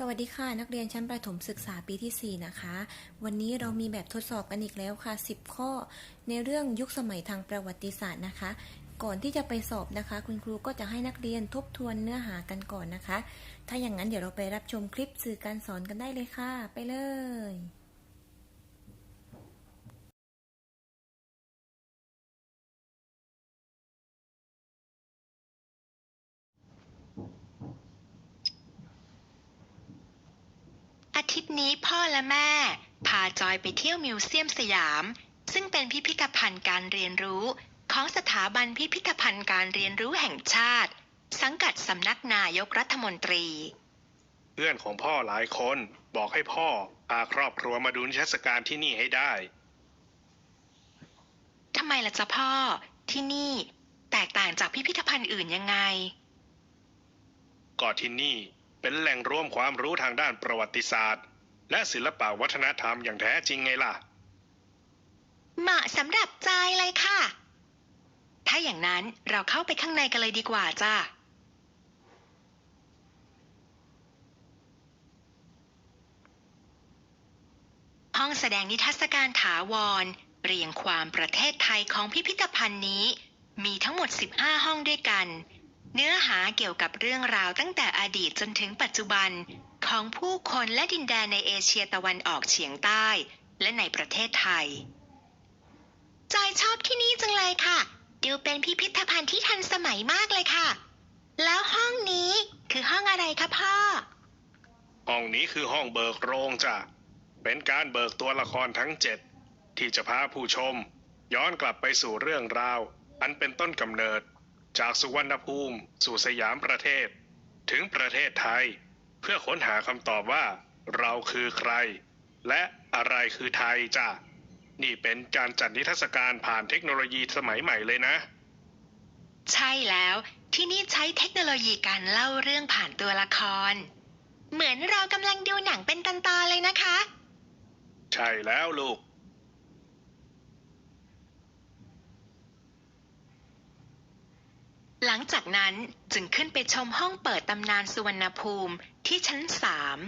สวัสดีค่ะนักเรียนชั้นประถมศึกษาปีที่ 4 นะคะ วันนี้เรามีแบบทดสอบกันอีกแล้วค่ะ 10 ข้อ ในเรื่องยุคสมัยทางประวัติศาสตร์นะคะ ก่อนที่จะไปสอบนะคะ คุณครูก็จะให้นักเรียนทบทวนเนื้อหากันก่อนนะคะ ถ้าอย่างนั้นเดี๋ยวเราไปรับชมคลิปสื่อการสอนกันได้เลยค่ะ ไปเลย ย์นี้พ่อและแม่ พาจอยไปเที่ยวมิวเซียมสยาม ซึ่งเป็นพิพิธภัณฑ์การเรียนรู้ ของสถาบันพิพิธภัณฑ์การเรียนรู้แห่งชาติ สังกัดสำนักนายกรัฐมนตรี เพื่อนของพ่อหลายคนบอกให้พ่อพาครอบครัวมาดูนิทรรศการที่นี่ให้ได้ทำไมล่ะจ๊ะพ่อที่นี่ แตกต่างจากพิพิธภัณฑ์อื่นยังไง ก็ที่นี่เป็นแหล่งรวมความรู้ทางด้านประวัติศาสตร์ และศิลปวัฒนธรรมอย่างแท้จริงไงล่ะ เหมาะสำหรับจอยเลยค่ะ ถ้าอย่างนั้นเราเข้าไปข้างในกันเลยดีกว่าจ้าห้องแสดงนิทรรศการถาวร เรียงความประเทศไทยของพิพิธภัณฑ์นี้ มีทั้งหมด 15 ห้องด้วยกัน เนื้อหาเกี่ยวกับเรื่องราวตั้งแต่อดีตจนถึงปัจจุบัน ของผู้คนและดินแดนในเอเชียตะวันออกเฉียงใต้และในประเทศไทย จอยชอบที่นี่จังเลยค่ะ ดูเป็นพิพิธภัณฑ์ที่ทันสมัยมากเลยค่ะ แล้วห้องนี้คือห้องอะไรคะพ่อ ห้องนี้คือห้องเบิกโรงจ้ะ เป็นการเบิกตัวละครทั้งเจ็ดที่จะพาผู้ชม ย้อนกลับไปสู่เรื่องราว อันเป็นต้นกำเนิด จากสุวรรณภูมิ สู่สยามประเทศ ถึงประเทศไทย พื่อค้นหาคำตอบว่า เราคือใคร และอะไรคือไทยจ้ะนี่เป็นการจัดนิทรรศการผ่านเทคโนโลยีสมัยใหม่เลยนะ ใช่แล้วที่นี่ใช้เทคโนโลยีการเล่าเรื่องผ่านตัวละคร เหมือนเรากำลังดูหนังเป็นตอนๆเลยนะคะ ใช่แล้วลูก หลังจากนั้นจึงขึ้นไปชมห้องเปิดตำนานสุวรรณภูมิที่ชั้นสาม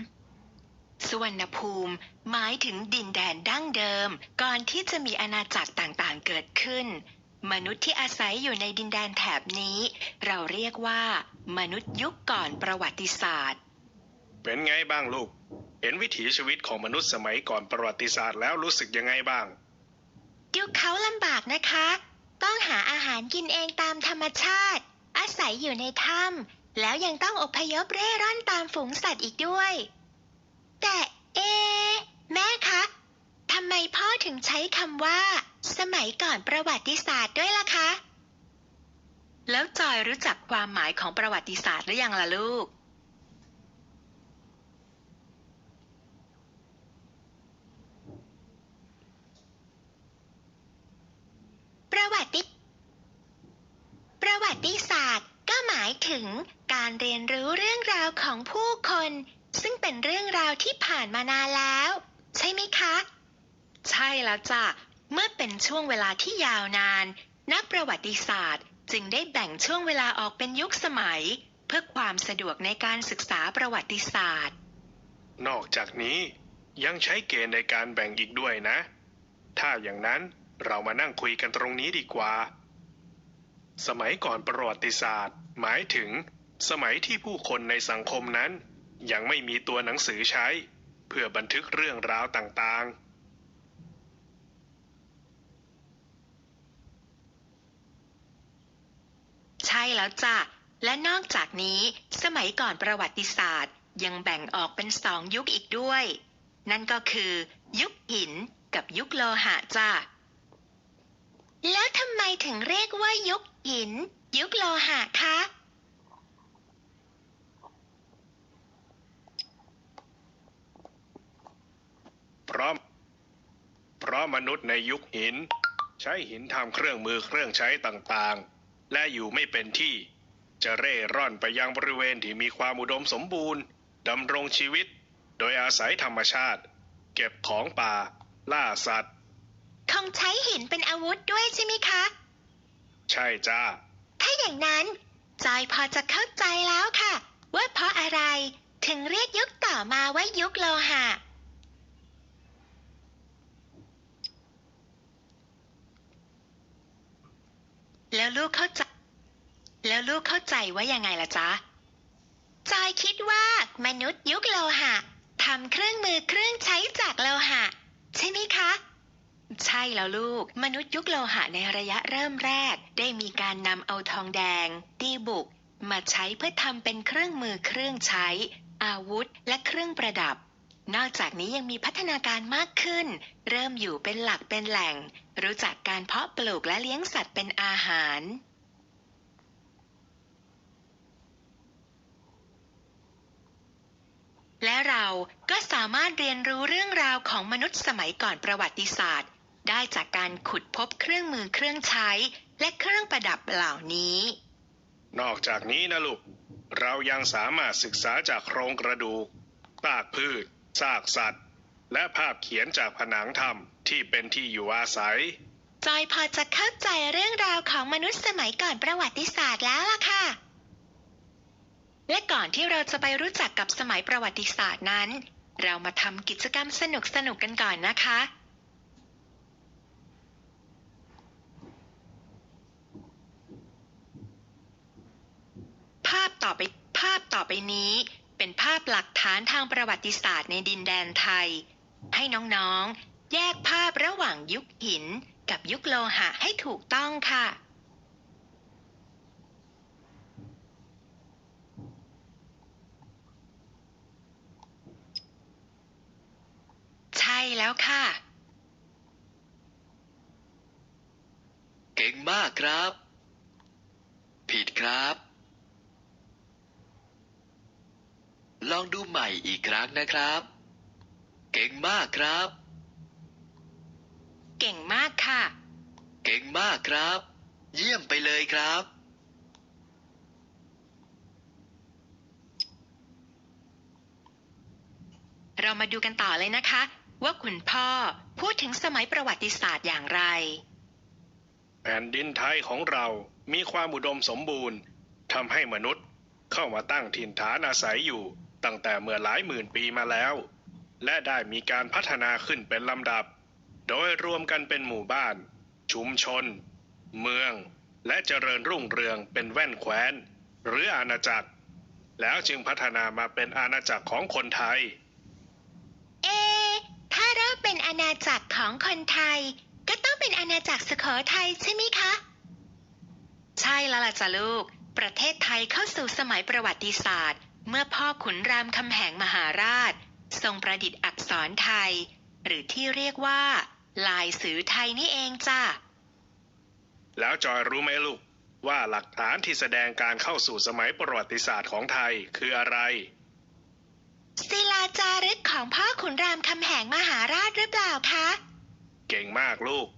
สุวรรณภูมิหมายถึงดินแดนดั้งเดิม ก่อนที่จะมีอาณาจักรต่างๆเกิดขึ้น มนุษย์ที่อาศัยอยู่ในดินแดนแถบนี้ เราเรียกว่า มนุษย์ยุคก่อนประวัติศาสตร์ เป็นไงบ้างลูก เห็นวิถีชีวิตของมนุษย์สมัยก่อนประวัติศาสตร์แล้วรู้สึกยังไงบ้าง ดูเขาลำบากนะคะ ต้องหาอาหารกินเองตามธรรมชาติ อาศัยอยู่ในถ้ำแล้วยังต้องอพยพเร่ร่อนตามฝูงสัตว์อีกด้วย แต่เอ แม่คะทำไมพ่อถึงใช้คำว่า สมัยก่อนประวัติศาสตร์ด้วยล่ะคะ แล้วจอยรู้จักความหมายของประวัติศาสตร์หรือยังล่ะลูก ประวัติ ประวัติศาสตร์ก็หมายถึง การเรียนรู้เรื่องราวของผู้คน ซึ่งเป็นเรื่องราวที่ผ่านมานานแล้ว ใช่ไหมคะ ใช่แล้วจ้ะเมื่อเป็นช่วงเวลาที่ยาวนาน นักประวัติศาสตร์ จึงได้แบ่งช่วงเวลาออกเป็นยุคสมัย เพื่อความสะดวกในการศึกษาประวัติศาสตร์ นอกจากนี้ยังใช้เกณฑ์ในการแบ่งอีกด้วยนะ ถ้าอย่างนั้นเรามานั่งคุยกันตรงนี้ดีกว่า สมัยก่อนประวัติศาสตร์ หมายถึง สมัยที่ผู้คนในสังคมนั้น ยังไม่มีตัวหนังสือใช้ เพื่อบันทึกเรื่องราวต่างๆใช่แล้วจ้ะ และนอกจากนี้สมัยก่อนประวัติศาสตร์ ยังแบ่งออกเป็นสองยุคอีกด้วย นั่นก็คือ ยุคหินกับยุคโลหะจ้ะ แล้วทำไมถึงเรียกว่ายุค หิน ยุคโลหะคะ เพราะเพราะมนุษย์ในยุคหิน ใช้หินทำเครื่องมือเครื่องใช้ต่างๆ และอยู่ไม่เป็นที่ จะเร่ร่อนไปยังบริเวณที่มีความอุดมสมบูรณ์ดำรงชีวิต โดยอาศัยธรรมชาติ เก็บของป่า ล่าสัตว์ คงใช้หินเป็นอาวุธด้วยใช่ไหมคะ ใช่จ้า ถ้าอย่างนั้น จอยพอจะเข้าใจแล้วค่ะ ว่าเพราะอะไรถึงเรียกยุคต่อมาว่ายุคโลหะ แล้วลูกเข้าใจ แล้วลูกเข้าใจว่ายังไงล่ะจ๊ะ จอยคิดว่ามนุษย์ยุคโลหะทำเครื่องมือเครื่องใช้จากโลหะ ใช่ไหมคะ ใช่แล้วลูก มนุษย์ยุคโลหะในระยะเริ่มแรก ได้มีการนำเอาทองแดงดีบุก มาใช้เพื่อทำเป็นเครื่องมือเครื่องใช้ อาวุธ และเครื่องประดับ นอกจากนี้ยังมีพัฒนาการมากขึ้น เริ่มอยู่เป็นหลักเป็นแหล่ง รู้จักการเพาะปลูกและเลี้ยงสัตว์เป็นอาหารและเราก็สามารถเรียนรู้เรื่องราวของมนุษย์สมัยก่อนประวัติศาสตร์ ได้จากการขุดพบเครื่องมือเครื่องใช้ และเครื่องประดับเหล่านี้ นอกจากนี้นะลูก เรายังสามารถศึกษาจากโครงกระดูกซากพืชซากสัตว์ และภาพเขียนจากผนังถ้ำที่เป็นที่อยู่อาศัย จอยพอจะเข้าใจเรื่องราวของมนุษย์สมัยก่อนประวัติศาสตร์แล้วล่ะค่ะ และก่อนที่เราจะไปรู้จักกับสมัยประวัติศาสตร์นั้น เรามาทำกิจกรรมสนุกๆกันก่อนนะคะ ภาพ ต่อไปภาพต่อไปนี้ เป็นภาพหลักฐานทางประวัติศาสตร์ในดินแดนไทย ให้น้องๆ แยกภาพระหว่างยุคหินกับยุคโลหะให้ถูกต้องค่ะใช่แล้วค่ะ เก่งมากครับ ผิดครับ ลองดูใหม่อีกครั้งนะครับ เก่งมากครับ เก่งมากค่ะ เก่งมากครับ เยี่ยมไปเลยครับ เรามาดูกันต่อเลยนะคะ ว่าคุณพ่อพูดถึงสมัยประวัติศาสตร์อย่างไร แผ่นดินไทยของเรามีความอุดมสมบูรณ์ทำให้มนุษย์เข้ามาตั้งถิ่นฐานอาศัยอยู่ ตั้งแต่เมื่อหลายหมื่นปีมาแล้ว และได้มีการพัฒนาขึ้นเป็นลำดับ โดยรวมกันเป็นหมู่บ้าน ชุมชน เมือง และเจริญรุ่งเรืองเป็นแว่นแคว้น หรืออาณาจักร แล้วจึงพัฒนามาเป็นอาณาจักรของคนไทย เอะถ้าเริ่มเป็นอาณาจักรของคนไทย ก็ต้องเป็นอาณาจักรสุโขทัยใช่ไหมคะ ใช่แล้วล่ะจ้ะลูก ประเทศไทยเข้าสู่สมัยประวัติศาสตร์ เมื่อพ่อขุนรามคำแหงมหาราช ทรงประดิษฐ์อักษรไทย หรือที่เรียกว่า ลายสือไทยนี่เองจ้ะ แล้วจอยรู้ไหมลูก ว่าหลักฐานที่แสดงการเข้าสู่สมัยประวัติศาสตร์ของไทยคืออะไร ศิลาจารึกของพ่อขุนรามคำแหงมหาราชหรือเปล่าคะ เก่งมากลูก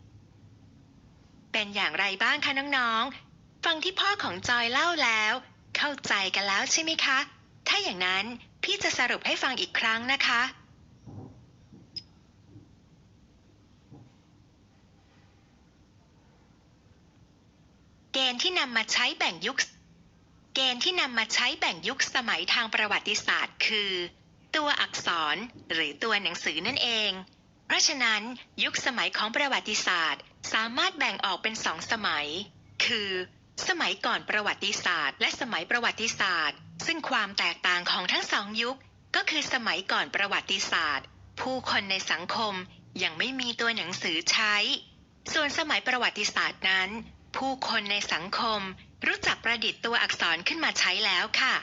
เป็นอย่างไรบ้างคะน้องๆ ฟังที่พ่อของจอยเล่าแล้ว เข้าใจกันแล้วใช่ไหมคะ ถ้าอย่างนั้นพี่จะสรุปให้ฟังอีกครั้งนะคะ เกณฑ์ที่นำมาใช้แบ่งยุค เกณฑ์ที่นำมาใช้แบ่งยุคสมัยทางประวัติศาสตร์ คือ ตัวอักษรหรือตัวหนังสือนั่นเอง เพราะฉะนั้นยุคสมัยของประวัติศาสตร์ สามารถแบ่งออกเป็นสองสมัย คือ สมัยก่อนประวัติศาสตร์ และสมัยประวัติศาสตร์ ซึ่งความแตกต่างของทั้งสองยุคก็คือสมัยก่อนประวัติศาสตร์ ผู้คนในสังคมยังไม่มีตัวหนังสือใช้ ส่วนสมัยประวัติศาสตร์นั้น ผู้คนในสังคมรู้จักประดิษฐ์ตัวอักษรขึ้นมาใช้แล้วค่ะ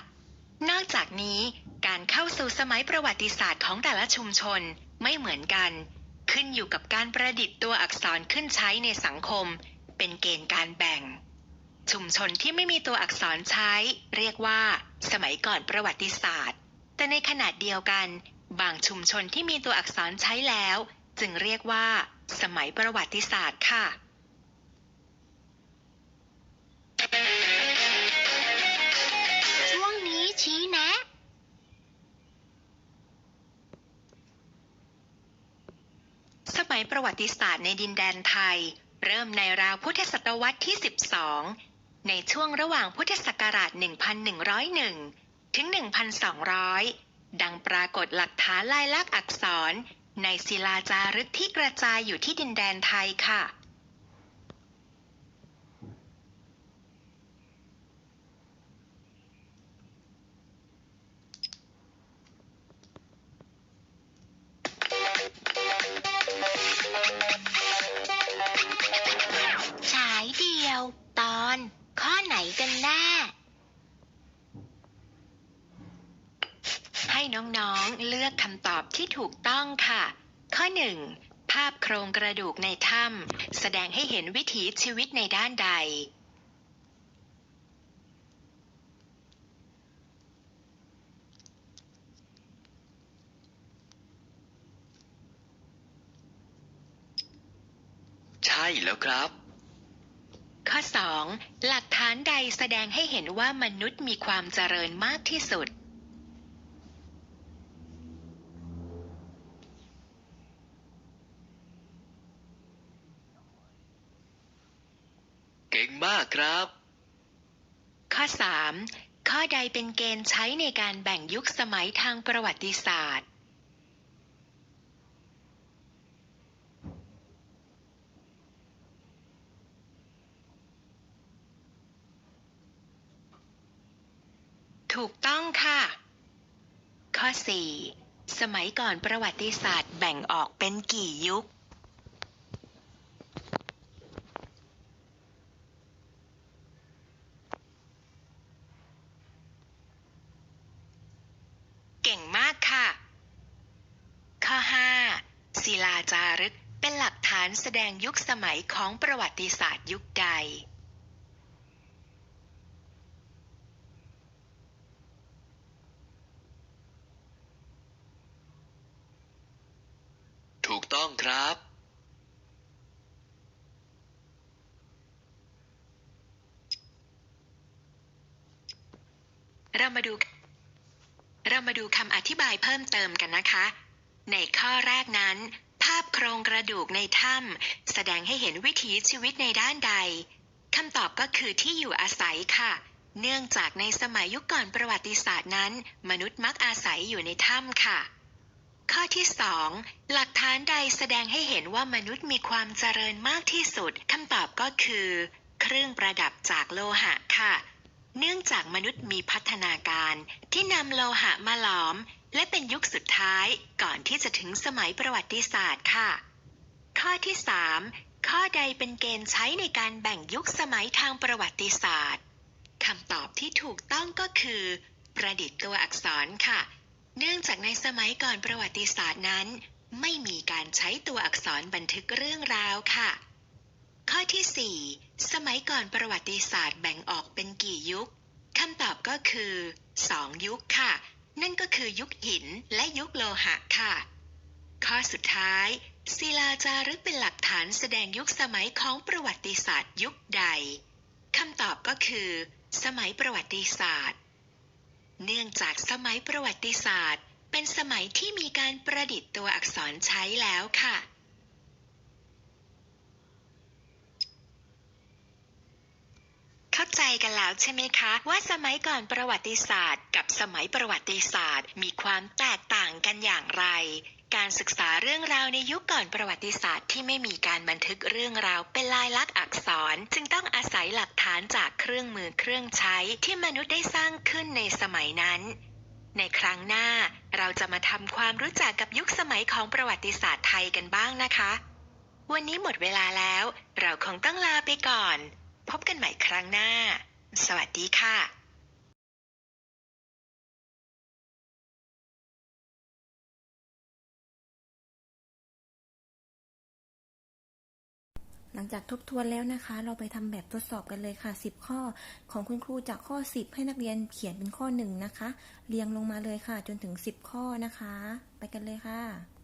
นอกจากนี้การเข้าสู่สมัยประวัติศาสตร์ของแต่ละชุมชนไม่เหมือนกัน ขึ้นอยู่กับการประดิษฐ์ตัวอักษรขึ้นใช้ในสังคม เป็นเกณฑ์การแบ่ง ชุมชนที่ไม่มีตัวอักษรใช้ เรียกว่า สมัยก่อนประวัติศาสตร์ แต่ในขณะเดียวกัน บางชุมชนที่มีตัวอักษรใช้แล้ว จึงเรียกว่า สมัยประวัติศาสตร์ค่ะช่วงนี้ชี้แนะ สมัยประวัติศาสตร์ในดินแดนไทย เริ่มในราวพุทธศตวรรษที่ 12 ในช่วงระหว่างพุทธศักราช 1101 ถึง 1200 ดังปรากฏหลักฐานลายลักษณ์อักษร ในศิลาจารึกที่กระจายอยู่ที่ดินแดนไทยค่ะ ฉายเดียวตอน ข้อไหนกันแน่ ให้น้องๆเลือกคำตอบที่ถูกต้องค่ะ ข้อ 1. ภาพโครงกระดูกในถ้ำแสดงให้เห็นวิถีชีวิตในด้านใด ใช่แล้วครับ ข้อ 2. หลัก ฐานใดแสดงให้เห็นว่ามนุษย์มีความเจริญมากที่สุด เก่งมากครับ ข้อ 3. ข้อใดเป็นเกณฑ์ใช้ในการแบ่งยุคสมัยทางประวัติศาสตร์ ถูกต้องค่ะ ข้อ 4. สมัยก่อนประวัติศาสตร์แบ่งออกเป็นกี่ยุค เก่งมากค่ะ ข้อ 5. ศิลาจารึกเป็นหลักฐานแสดงยุคสมัยของประวัติศาสตร์ยุคใด ต้องครับ เรามาดู เรามาดูคำอธิบายเพิ่มเติมกันนะคะ ในข้อแรกนั้น ภาพโครงกระดูกในถ้ำแสดงให้เห็นวิถีชีวิตในด้านใดคำตอบก็คือที่อยู่อาศัยค่ะ เนื่องจากในสมัยยุคก่อนประวัติศาสตร์นั้น มนุษย์มักอาศัยอยู่ในถ้ำค่ะ ข้อที่2หลักฐานใดแสดงให้เห็นว่ามนุษย์มีความเจริญมากที่สุดคำตอบก็คือ เครื่องประดับจากโลหะค่ะ เนื่องจากมนุษย์มีพัฒนาการที่นำโลหะมาหลอม และเป็นยุคสุดท้ายก่อนที่จะถึงสมัยประวัติศาสตร์ค่ะ ข้อที่3ข้อใดเป็นเกณฑ์ใช้ในการแบ่งยุคสมัยทางประวัติศาสตร์คำตอบที่ถูกต้องก็คือ ประดิษฐ์ตัวอักษรค่ะ เนื่องจากในสมัยก่อนประวัติศาสตร์นั้น ไม่มีการใช้ตัวอักษรบันทึกเรื่องราวค่ะ ข้อที่ 4 สมัยก่อนประวัติศาสตร์แบ่งออกเป็นกี่ยุคคำตอบก็คือ 2 ยุคค่ะ นั่นก็คือยุคหินและยุคโลหะค่ะ ข้อสุดท้าย ศิลาจารึกเป็นหลักฐานแสดงยุคสมัยของประวัติศาสตร์ยุคใดคำตอบก็คือ สมัยประวัติศาสตร์ เนื่องจากสมัยประวัติศาสตร์ เป็นสมัยที่มีการประดิษฐ์ตัวอักษรใช้แล้วค่ะ เข้า ใจกันแล้วใช่ไหมคะ ว่าสมัยก่อนประวัติศาสตร์ กับสมัยประวัติศาสตร์ มีความแตกต่างกันอย่างไรการศึกษาเรื่องราวในยุคก่อนประวัติศาสตร์ที่ไม่มีการบันทึกเรื่องราวเป็นลายลักษณ์อักษร จึงต้องอาศัยหลักฐานจากเครื่องมือเครื่องใช้ที่มนุษย์ได้สร้างขึ้นในสมัยนั้น ในครั้งหน้า เราจะมาทำความรู้จักกับยุคสมัยของประวัติศาสตร์ไทยกันบ้างนะคะ วันนี้หมดเวลาแล้ว เราคงต้องลาไปก่อน พบกันใหม่ครั้งหน้า สวัสดีค่ะหลังจากทบทวนแล้วนะคะ เราไปทำแบบทดสอบกันเลยค่ะ 10 ข้อของคุณครูจากข้อ 10 ให้นักเรียนเขียนเป็นข้อ1นะคะ เรียงลงมาเลยค่ะ จนถึง 10 ข้อนะคะ ไปกันเลยค่ะ